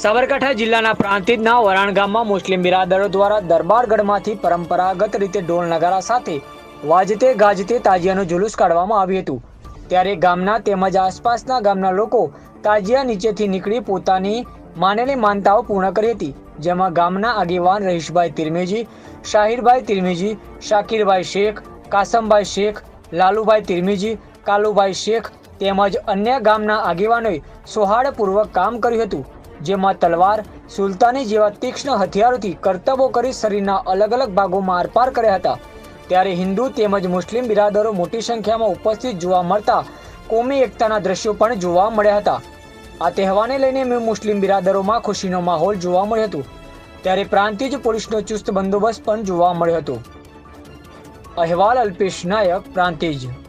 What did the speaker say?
સાબરકાંઠા જિલ્લાના પ્રાંતિજના વરાણ ગામમાં મુસ્લિમ બિરાદરો દ્વારા દરબારગઢમાંથી પરંપરાગત રીતે ઢોલ નગારા સાથે વાજતે ગાજતે તાજિયાનું જુલુસ કાઢવામાં આવ્યું હતું. ત્યારે ગામના તેમજ આસપાસના ગામના લોકો તાજિયા નીચેથી નીકળી પોતાની માનેલી માનતાઓ પૂર્ણ કરી હતી, જેમાં ગામના આગેવાન રહીશભાઈ તિરમેજી, શાહિરભાઈ તિરમેજી, શાકીરભાઈ શેખ, કાસમભાઈ શેખ, લાલુભાઈ તિરમેજી, કાલુભાઈ શેખ તેમજ અન્ય ગામના આગેવાનોએ સોહાડપૂર્વક કામ કર્યું હતું. જેમાં તલવાર, સુલતાની જેવા તીક્ષ્ણ હથિયારોથી કરતબો કરી શરીરના અલગ અલગ ભાગોમાં આરપાર કર્યા હતા. ત્યારે હિન્દુ તેમજ મુસ્લિમ બિરાદરો મોટી સંખ્યામાં ઉપસ્થિત જોવા મળતા કોમી એકતાના દ્રશ્યો પણ જોવા મળ્યા હતા. આ તહેવારને લઈને મુસ્લિમ બિરાદરોમાં ખુશીનો માહોલ જોવા મળ્યો હતો. ત્યારે પ્રાંતિજ પોલીસનો ચુસ્ત બંદોબસ્ત પણ જોવા મળ્યો હતો. અહેવાલ અલ્પેશ નાયક, પ્રાંતિજ.